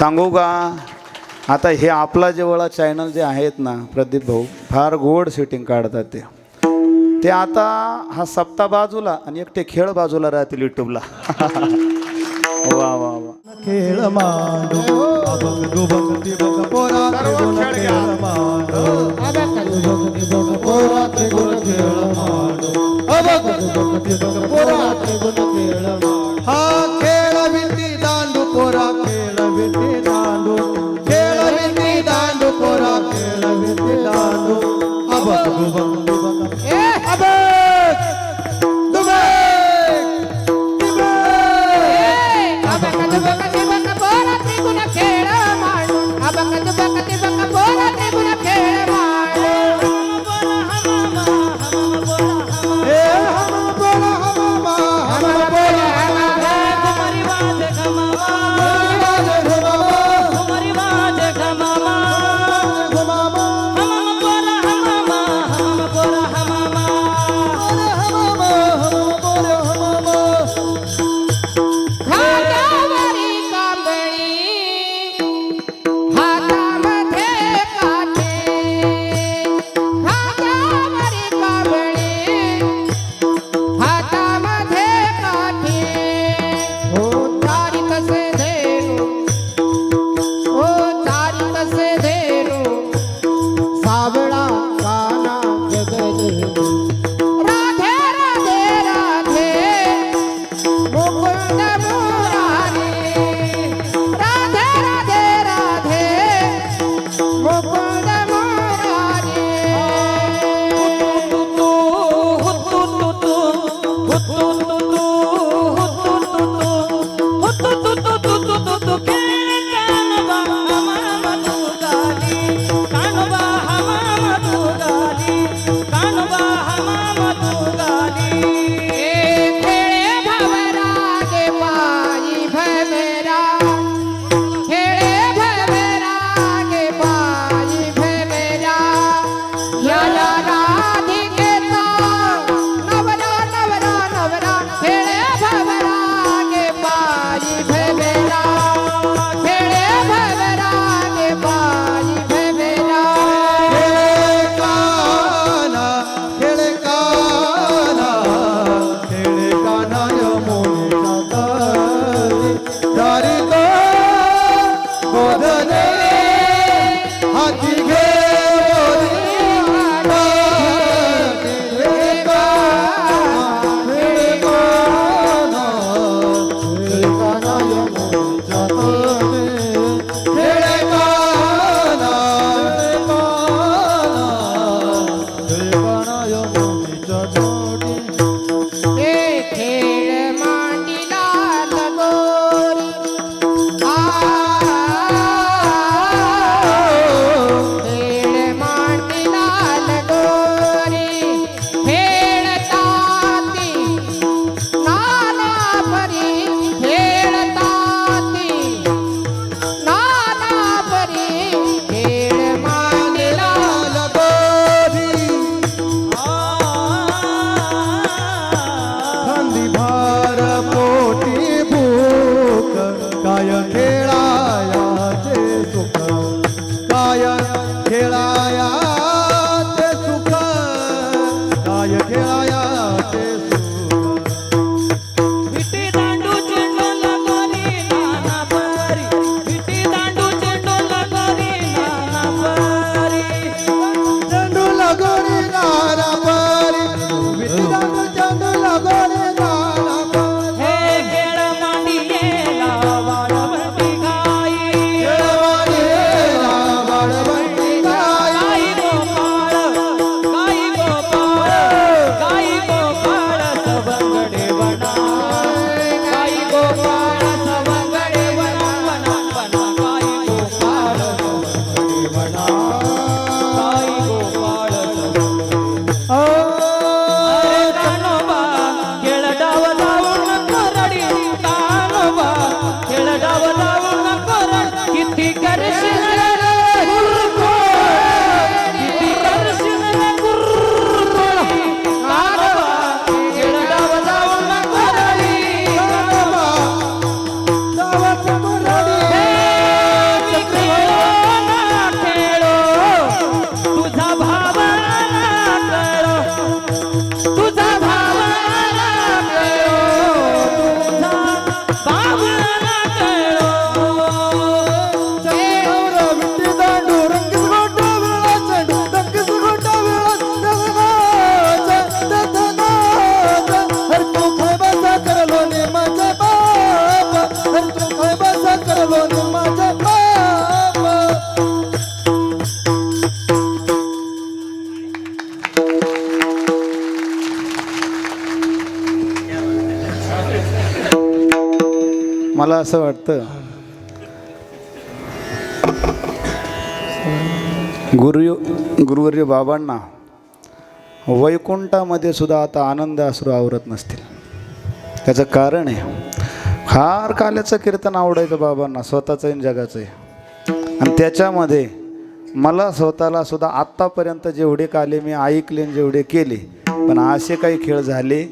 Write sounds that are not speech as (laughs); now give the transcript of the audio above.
सांगू का? आता हे आपला जवळ चॅनल जे आहेत ना प्रदीप भाऊ फार गोड शूटिंग काढतात ते. ते आता हा सप्ताह बाजूला आणि एकटे खेळ बाजूला राहतील युट्यूबला (laughs) वा वा वा. खेळ मांडू Oh. मला असं वाटतं. गुरु गुरुवर्य बाबांना वैकुंठामध्ये सुद्धा आता आनंद असू आवरत नसतील. त्याचं कारण आहे फार काल्याचं कीर्तन आवडायचं बाबांना स्वतःचं आणि जगाचं आहे आणि त्याच्यामध्ये मला स्वतःला सुद्धा आत्तापर्यंत जेवढे काले मी ऐकले आणि जेवढे केले पण असे काही खेळ झाले